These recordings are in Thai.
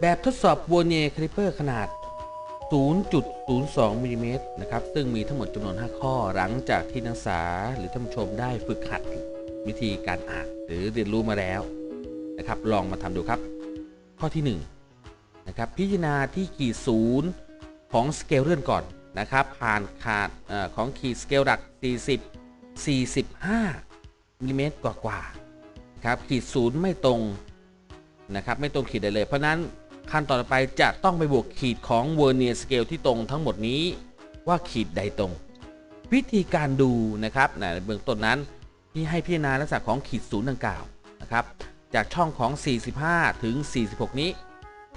แบบทดสอบว e เนียคลิปเปอร์ขนาด 0.02มิลลิเมตรนะครับ ซึ่งมีทั้งหมดจำนวน 5 ข้อ หลังจากที่นักศึกษาหรือท่านผู้ชมได้ฝึกหัดวิธีการอ่านหรือเรียนรู้มาแล้วนะครับ ลองมาทำดูครับ ข้อที่1นะครับ พิจารณาที่ขีดศูนย์ของสเกลเลื่อนก่อนนะครับ ผ่านขาดอของขีดสเกลหลัก 40 45มิลลิเมตรกว่าๆครับขีดศูนย์ไม่ตรงนะครับ ไม่ตรงขีดใดเลย เพราะนั้น ขั้นตอนต่อไปจะต้องไปบวกขีดของเวอร์เนียสเกลที่ตรงทั้งหมดนี้ว่าขีดใดตรง วิธีการดูนะครับในเบื้องต้นนั้นที่ให้พิจารณาลักษณะของขีดศูนย์ดังกล่าวนะครับจากช่องของ 45 ถึง 46 นี้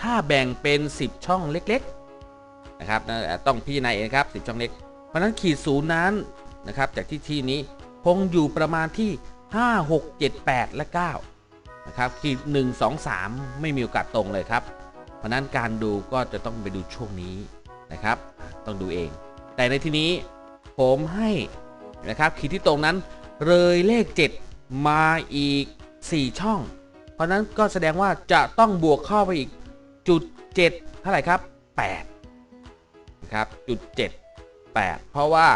ถ้าแบ่งเป็น 10 ช่องเล็กๆนะครับนะต้องพิจารณาเองนะครับ 10 ช่องเล็ก เพราะฉะนั้นขีดศูนย์นั้นนะครับจากที่ที่นี้คงอยู่ประมาณที่ 5 6 7 8 และ 9 นะครับขีด 1 2 3 ไม่มีโอกาสตรงเลยครับ เพราะนั้นการดูก็จะต้องไปดูช่วงนี้นะครับ ต้องดูเอง แต่ในที่นี้ผมให้นะครับขีดที่ตรงนั้นเลยเลข 7 มาอีก 4 ช่อง เพราะนั้นก็แสดงว่าจะต้องบวกเข้าไปอีกจุด7เท่าไหร่ครับ8นะครับจุด7 8 เพราะว่า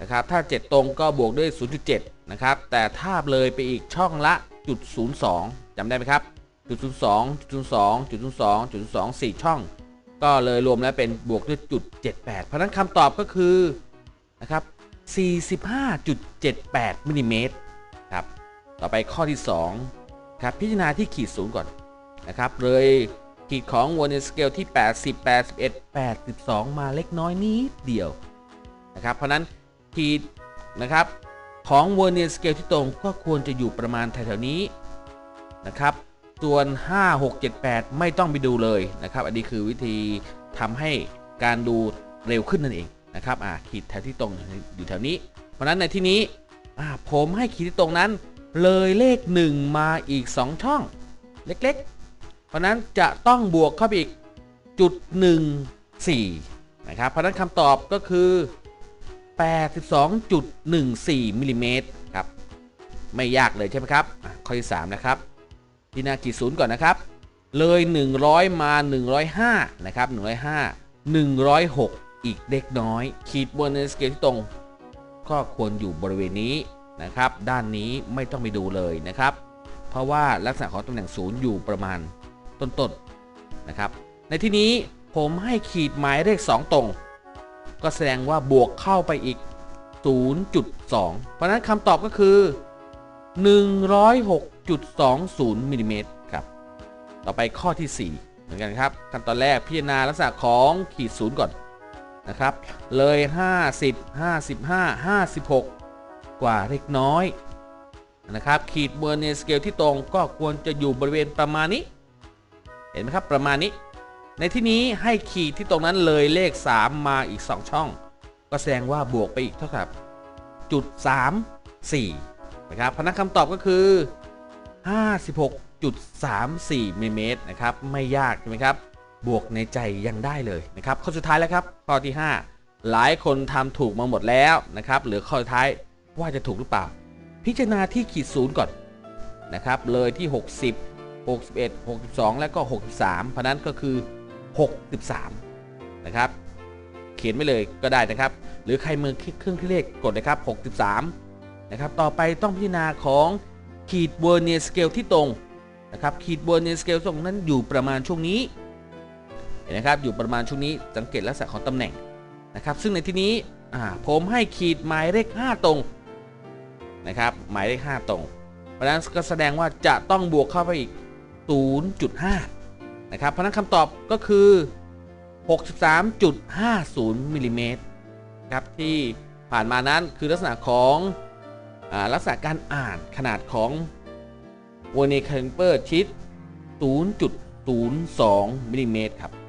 นะครับถ้า 7 ตรงก็บวกด้วย 0.7 นะครับ แต่ถ้าเลยไปอีกช่องละจุด02จำได้ไหมครับ จุด02จุด02จุด02จุด02 4ช่อง ก็เลยรวมแล้วเป็นบวกด้วยจุด78เพราะนั้นคำตอบก็คือนะครับ45.78มิลลิเมตรครับต่อไปข้อที่2ครับพิจารณาที่ขีดศูนย์ก่อนนะครับเลยขีดของวนในสเกลที่ 80 81 82 มาเล็กน้อยนิดเดียวนะครับเพราะนั้นขีดนะครับของวอร์เนียสเกลที่ตรงก็ควรจะอยู่ประมาณแถวๆนี้นะครับ ส่วน 5 6 7 8 ไม่ต้องไปดูเลยนะครับ อันนี้คือวิธีทำให้การดูเร็วขึ้นนั่นเองนะครับอ่าขีดแถวที่ตรงอยู่แถวนี้ เพราะฉะนั้นในที่นี้อ่าผมให้ขีดที่ตรงนั้น เลยเลข 1 มาอีก 2 ช่อง เล็กๆ เพราะนั้นจะต้องบวกเข้าไปอีกจุด1 4นะครับเพราะนั้นคำตอบก็คือ 82.14มิลลิเมตรครับไม่ยากเลยใช่ไหมครับอะข้อที่3นะครับ ที่หน้าขีดศูนย์ก่อนนะครับ เลย 100 มา 105 นะครับ 105 106 อีกเล็กน้อย ขีดบนในสเกลที่ตรง ก็ควรอยู่บริเวณนี้นะครับ ด้านนี้ไม่ต้องไปดูเลยนะครับ เพราะว่าลักษณะของตำแหน่งศูนย์อยู่ประมาณต้นๆนะครับ ในที่นี้ผมให้ขีดหมายเลข 2 ตรง ก็แสดงว่าบวกเข้าไปอีก 0.2 เพราะนั้นคำตอบก็คือ 106.20มิลลิเมตรครับต่อไปข้อที่ 4 เหมือนกันครับขั้นตอนแรกพิจารณาลักษณะของขีดศูนย์ก่อนนะครับ เลย 50 55 56 กว่าเล็กน้อยนะครับ ขีดเบอร์เนสเกลที่ตรงก็ควรจะอยู่บริเวณประมาณนี้ เห็นไหมครับประมาณนี้ ในที่นี้ให้ขีดที่ตรงนั้นเลยเลข 3 มาอีก 2 ช่อง ก็แสดงว่าบวกไปอีกเท่ากับจุด3 4นะครับพนั้นคำตอบก็คือ 56.34มิลลิเมตรนะครับไม่ยากใช่ไหมครับ บวกในใจยังได้เลยนะครับข้อสุดท้ายแล้วครับข้อที่ 5 หลายคนทำถูกมาหมดแล้วนะครับเหลือข้อสุดท้ายว่าจะถูกหรือเปล่า พิจารณาที่ขีดศูนย์ก่อนนะครับเลยที่ 60 61 62 แล้วก็ 63 เพราะนั้นก็คือ 63 นะครับ เขียนไว้เลยก็ได้นะครับ หรือใครมือเครื่องคิดเลขกดเลยครับ 63 นะครับ ต่อไปต้องพิจารณาของ ขีดเวอร์เนียสเกลที่ตรงนะครับขีดเวอร์เนียสเกลตรงนั้นอยู่ประมาณช่วงนี้เห็นนะครับอยู่ประมาณช่วงนี้สังเกตลักษณะของตำแหน่งนะครับ ซึ่งในที่นี้ผมให้ขีดหมายเลข5ตรงนะครับหมายเลข5ตรง เพราะฉะนั้นก็แสดงว่าจะต้องบวกเข้าไปอีก 0.5 นะครับเพราะฉะนั้นคำตอบก็คือ 63.50มิลลิเมตรครับที่ผ่านมานั้นคือลักษณะของ ลักษณะการอ่านขนาดของวอร์เนคันเปอร์ชิด0.02มิลลิเมตรครับ